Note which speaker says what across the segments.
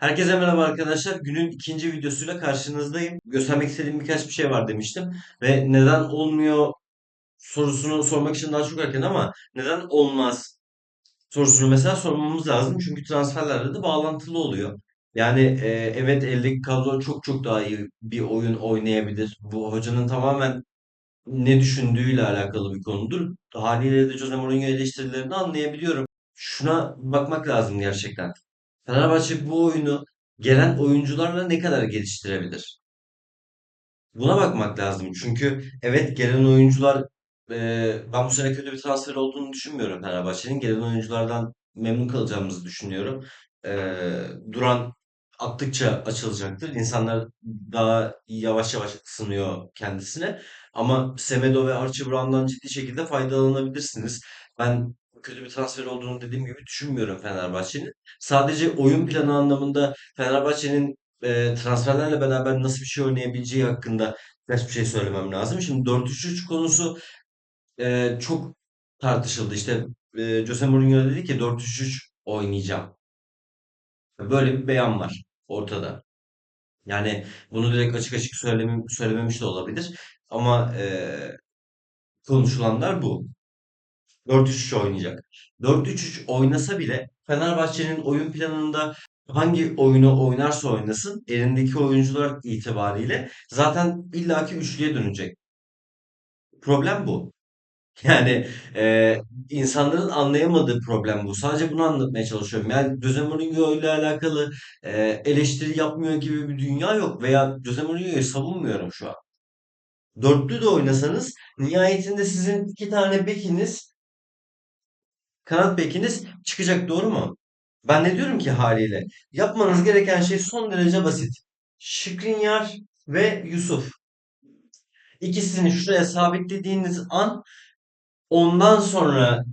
Speaker 1: Herkese merhaba arkadaşlar. Günün ikinci videosuyla karşınızdayım. Göstermek istediğim birkaç bir şey var demiştim. Ve neden olmuyor sorusunu sormak için daha çok erken ama neden olmaz sorusunu mesela sormamız lazım. Çünkü transferlerle de bağlantılı oluyor. Yani e, evet eldeki kadro çok çok daha iyi bir oyun oynayabilir. Bu hocanın tamamen ne düşündüğüyle alakalı bir konudur. Haliyle de Jose Mourinho eleştirilerini anlayabiliyorum. Şuna bakmak lazım gerçekten. Fenerbahçe bu oyunu gelen oyuncularla ne kadar geliştirebilir? Buna bakmak lazım. Çünkü evet gelen oyuncular eee, ben bu sene kötü bir transfer olduğunu düşünmüyorum Fenerbahçe'nin. Gelen oyunculardan memnun kalacağımızı düşünüyorum. Eee, Duran attıkça açılacaktır. İnsanlar daha yavaş yavaş ısınıyor kendisine. Ama Semedo ve Archie Brown'dan ciddi şekilde faydalanabilirsiniz. Ben kötü bir transfer olduğunu dediğim gibi düşünmüyorum Fenerbahçe'nin. Sadece oyun planı anlamında Fenerbahçe'nin e, transferlerle beraber nasıl bir şey oynayabileceği hakkında birkaç bir şey söylemem lazım. Şimdi 4-3-3 konusu e, çok tartışıldı. İşte e, Jose Mourinho dedi ki 4-3-3 oynayacağım. Böyle bir beyan var ortada. Yani bunu direkt açık açık söylemem, söylememiş de olabilir. Ama e, konuşulanlar bu. 4-3-3 oynayacak. 4-3-3 oynasa bile Fenerbahçe'nin oyun planında hangi oyunu oynarsa oynasın elindeki oyuncular itibariyle zaten illaki üçlüye dönecek. Problem bu. Yani e, insanların anlayamadığı problem bu. Sadece bunu anlatmaya çalışıyorum. Yani Jose Mourinho ile alakalı e, eleştiri yapmıyor gibi bir dünya yok veya Jose Mourinho'yu savunmuyorum şu an. Dörtlü de oynasanız nihayetinde sizin iki tane bekiniz Kanat bekiniz çıkacak doğru mu? Ben ne diyorum ki haliyle? Yapmanız gereken şey son derece basit. Skriniar ve Yusuf. İkisini şuraya sabitlediğiniz an ondan sonra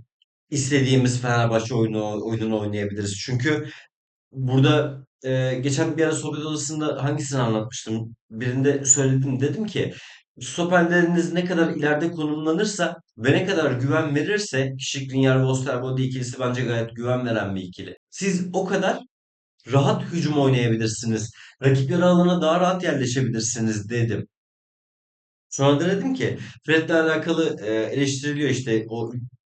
Speaker 1: istediğimiz Fenerbahçe oyunu oyununu oynayabiliriz. Çünkü burada e, geçen bir ara sohbet odasında hangisini anlatmıştım? Birinde söyledim dedim ki stoperleriniz ne kadar ileride konumlanırsa ve ne kadar güven verirse Skriniar ve Osterwolde ikilisi bence gayet güven veren bir ikili. Siz o kadar rahat hücum oynayabilirsiniz. Rakipleri alana daha rahat yerleşebilirsiniz dedim. Sonra da dedim ki Fred'le alakalı e, eleştiriliyor işte o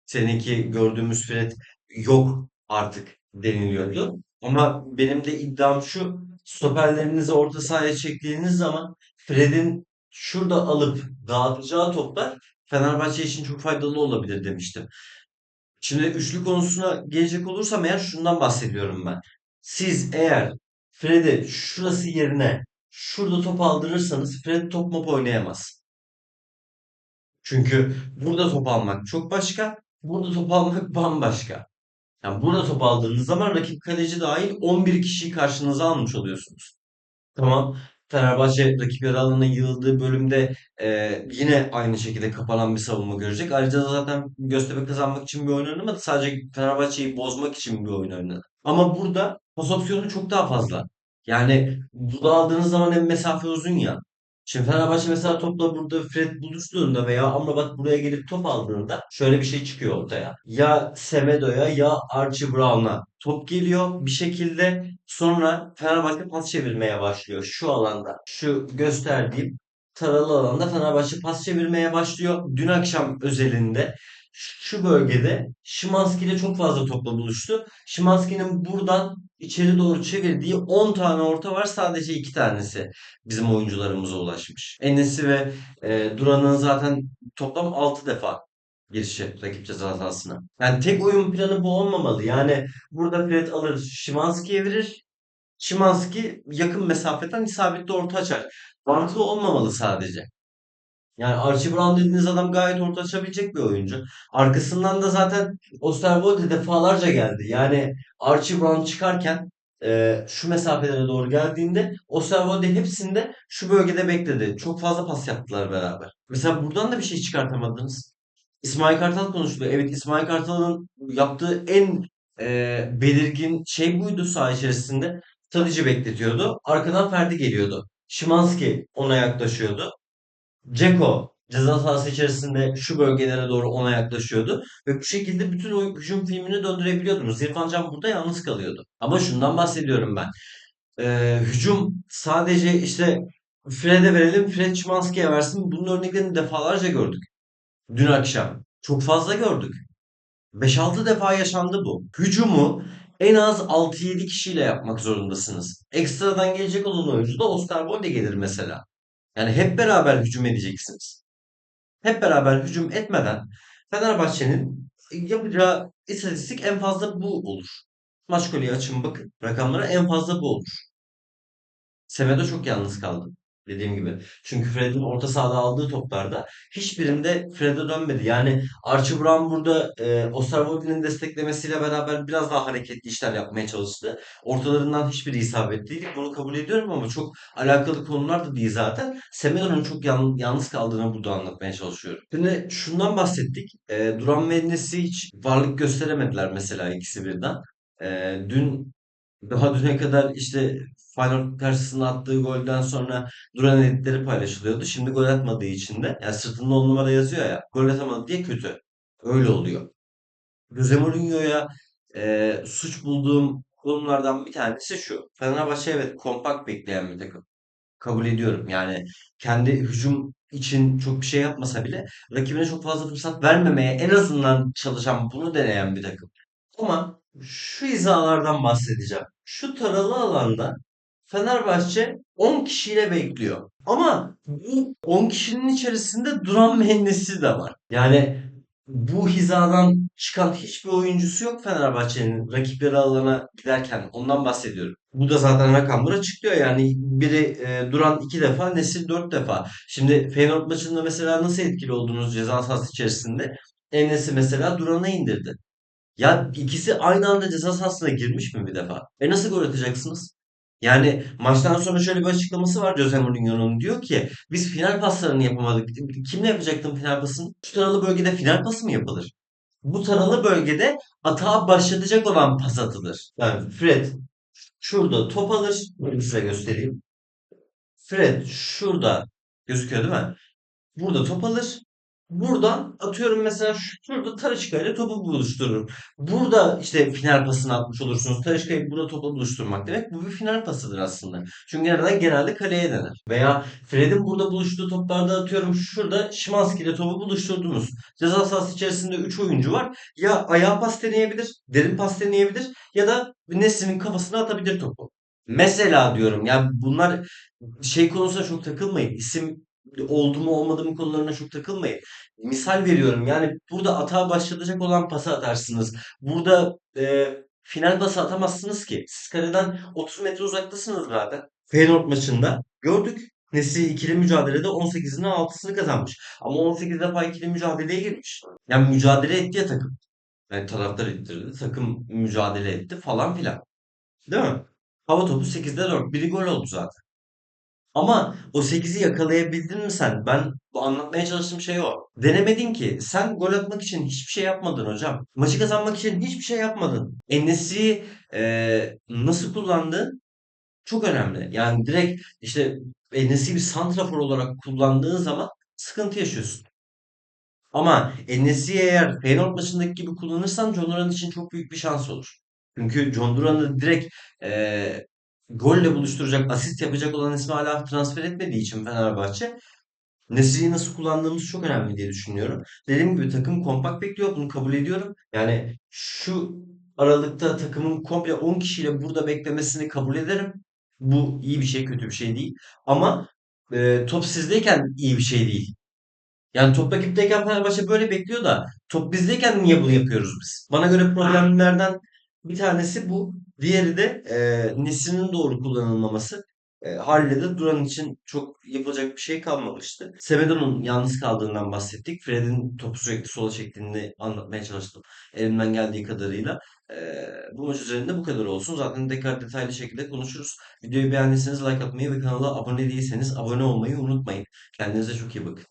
Speaker 1: seninki gördüğümüz Fred yok artık deniliyordu. Ama benim de iddiam şu stoperlerinizi orta sahaya çektiğiniz zaman Fred'in şurada alıp dağıtacağı toplar Fenerbahçe için çok faydalı olabilir demiştim. Şimdi üçlü konusuna gelecek olursam eğer şundan bahsediyorum ben. Siz eğer Fred'i şurası yerine şurada top aldırırsanız Fred top mop oynayamaz. Çünkü burada top almak çok başka, burada top almak bambaşka. Yani burada top aldığınız zaman rakip kaleci dahil 11 kişiyi karşınıza almış oluyorsunuz. Tamam. Fenerbahçe rakip yarı alanına yığıldığı bölümde e, yine aynı şekilde kapanan bir savunma görecek. Ayrıca da zaten Göztepe kazanmak için bir oyun oynamadı. Sadece Fenerbahçe'yi bozmak için bir oyun oynadı. Ama burada pas opsiyonu çok daha fazla. Yani bunu aldığınız zaman hem mesafe uzun ya. Şimdi Fenerbahçe mesela topla burada Fred buluştuğunda veya Amrabat buraya gelip top aldığında şöyle bir şey çıkıyor ortaya. Ya Semedo'ya ya Archie Brown'a top geliyor bir şekilde sonra Fenerbahçe pas çevirmeye başlıyor şu alanda. Şu gösterdiğim taralı alanda Fenerbahçe pas çevirmeye başlıyor. Dün akşam özelinde şu bölgede Szymański ile çok fazla topla buluştu. Szymański'nin buradan içeri doğru çevirdiği 10 tane orta var. Sadece 2 tanesi bizim oyuncularımıza ulaşmış. Enes'i ve e, Duran'ın zaten toplam 6 defa girişi rakip ceza sahasına. Yani tek oyun planı bu olmamalı. Yani burada Fred alır Szymański'ye verir. Szymański yakın mesafeden isabetli orta açar. Mantığı olmamalı sadece. Yani Archie Brown dediğiniz adam gayet orta açabilecek bir oyuncu. Arkasından da zaten Osterwolde defalarca geldi. Yani Archie Brown çıkarken e, şu mesafelere doğru geldiğinde Osterwolde hepsinde şu bölgede bekledi. Çok fazla pas yaptılar beraber. Mesela buradan da bir şey çıkartamadınız. İsmail Kartal konuştu. Evet İsmail Kartal'ın yaptığı en e, belirgin şey buydu saha içerisinde. Tadici bekletiyordu. Arkadan Ferdi geliyordu. Szymański ona yaklaşıyordu. Dzeko ceza sahası içerisinde şu bölgelere doğru ona yaklaşıyordu. Ve bu şekilde bütün o hücum filmini döndürebiliyordunuz. İrfan Can burada yalnız kalıyordu. Ama şundan bahsediyorum ben. Ee, hücum sadece işte Fred'e verelim, Fred Szymański'ye versin. Bunun örneklerini defalarca gördük. Dün akşam. Çok fazla gördük. Beş altı defa yaşandı bu. Hücumu en az altı yedi kişiyle yapmak zorundasınız. Ekstradan gelecek olan oyuncu da Osterwolde gelir mesela. Yani hep beraber hücum edeceksiniz. Hep beraber hücum etmeden Fenerbahçe'nin yapacağı istatistik en fazla bu olur. Maç golü açın bakın. Rakamlara en fazla bu olur. Semedo çok yalnız kaldı. Dediğim gibi. Çünkü Fred'in orta sahada aldığı toplarda hiçbirinde Fred'e dönmedi. Yani Archie Brown burada e, Osterwolde'nin desteklemesiyle beraber biraz daha hareketli işler yapmaya çalıştı. Ortalarından hiçbiri isabetli değil. Bunu kabul ediyorum ama çok alakalı konular da değil zaten. Semedo'nun çok yan- yalnız kaldığını burada anlatmaya çalışıyorum. Şimdi şundan bahsettik. E, Duran ve Enes'i hiç varlık gösteremediler mesela ikisi birden. E, dün daha düne kadar işte Feyenoord karşısında attığı golden sonra duran editleri paylaşılıyordu. Şimdi gol atmadığı için de yani sırtında on numara yazıyor ya gol atamadı diye kötü. Öyle oluyor. Jose Mourinho'ya e, suç bulduğum konulardan bir tanesi şu. Fenerbahçe evet kompakt bekleyen bir takım. Kabul ediyorum. Yani kendi hücum için çok bir şey yapmasa bile rakibine çok fazla fırsat vermemeye en azından çalışan, bunu deneyen bir takım. Ama şu hizalardan bahsedeceğim. Şu taralı alanda Fenerbahçe 10 kişiyle bekliyor. Ama bu 10 kişinin içerisinde duran mühendisi de var. Yani bu hizadan çıkan hiçbir oyuncusu yok Fenerbahçe'nin rakipleri alana giderken. Ondan bahsediyorum. Bu da zaten rakamları açıklıyor. Yani biri e, duran iki defa, Nesil dört defa. Şimdi Feyenoord maçında mesela nasıl etkili oldunuz ceza sahası içerisinde? Enes'i mesela Duran'a indirdi. Ya ikisi aynı anda ceza sahasına girmiş mi bir defa? E nasıl gol atacaksınız? Yani maçtan sonra şöyle bir açıklaması var Jose Mourinho'nun. Diyor ki biz final paslarını yapamadık. Kimle yapacaktım final pasını? Şu taralı bölgede final pası mı yapılır? Bu taralı bölgede atağa başlatacak olan pas atılır. Yani Fred şurada top alır. Bunu size göstereyim. Fred şurada gözüküyor değil mi? Burada top alır. Buradan atıyorum mesela şurada Talisca ile topu buluştururum. Burada işte final pasını atmış olursunuz. Talisca'yı burada topa buluşturmak demek. Bu bir final pasıdır aslında. Çünkü nereden? Genelde kaleye dener. Veya Fred'in burada buluştuğu toplarda atıyorum şurada Szymański ile topu buluşturdunuz. Ceza sahası içerisinde 3 oyuncu var. Ya ayağa pas deneyebilir, derin pas deneyebilir ya da Nesri'nin kafasına atabilir topu. Mesela diyorum ya bunlar şey konusuna çok takılmayın. İsim oldu mu olmadı mı konularına çok takılmayın. Misal veriyorum yani burada atağa başlatacak olan pası atarsınız. Burada e, final pası atamazsınız ki. Siz kaleden 30 metre uzaktasınız zaten. Feyenoord maçında gördük. Nesli ikili mücadelede 18'ini 6'sını kazanmış. Ama 18 defa ikili mücadeleye girmiş. Yani mücadele etti ya takım. Yani taraftar ettirdi. Takım mücadele etti falan filan. Değil mi? Hava topu 8'de 4. Biri gol oldu zaten. Ama o sekizi yakalayabildin mi sen? Ben bu anlatmaya çalıştığım şey o. Denemedin ki. Sen gol atmak için hiçbir şey yapmadın hocam. Maçı kazanmak için hiçbir şey yapmadın. En-Nesyri'yi eee, nasıl kullandın? Çok önemli. Yani direkt işte En-Nesyri'yi bir santrafor olarak kullandığın zaman sıkıntı yaşıyorsun. Ama En-Nesyri'yi eğer Feyenoord maçındaki gibi kullanırsan John Duran için çok büyük bir şans olur. Çünkü John Duran'ı direkt eee golle buluşturacak, asist yapacak olan ismi hala transfer etmediği için Fenerbahçe Nesri'yi nasıl kullandığımız çok önemli diye düşünüyorum. Dediğim gibi takım kompakt bekliyor. Bunu kabul ediyorum. Yani şu aralıkta takımın komple 10 kişiyle burada beklemesini kabul ederim. Bu iyi bir şey, kötü bir şey değil. Ama e, top sizdeyken iyi bir şey değil. Yani top rakipteyken Fenerbahçe böyle bekliyor da top bizdeyken niye bunu yapıyoruz biz? Bana göre problemlerden bir tanesi bu. Diğeri de e, Nesrin'in doğru kullanılmaması. E, haliyle de Duran için çok yapılacak bir şey kalmamıştı. Semedo'nun yalnız kaldığından bahsettik. Fred'in topu sürekli sola çektiğini anlatmaya çalıştım. Elimden geldiği kadarıyla. E, bu maç üzerinde bu kadar olsun. Zaten tekrar detaylı şekilde konuşuruz. Videoyu beğendiyseniz like atmayı ve kanala abone değilseniz abone olmayı unutmayın. Kendinize çok iyi bakın.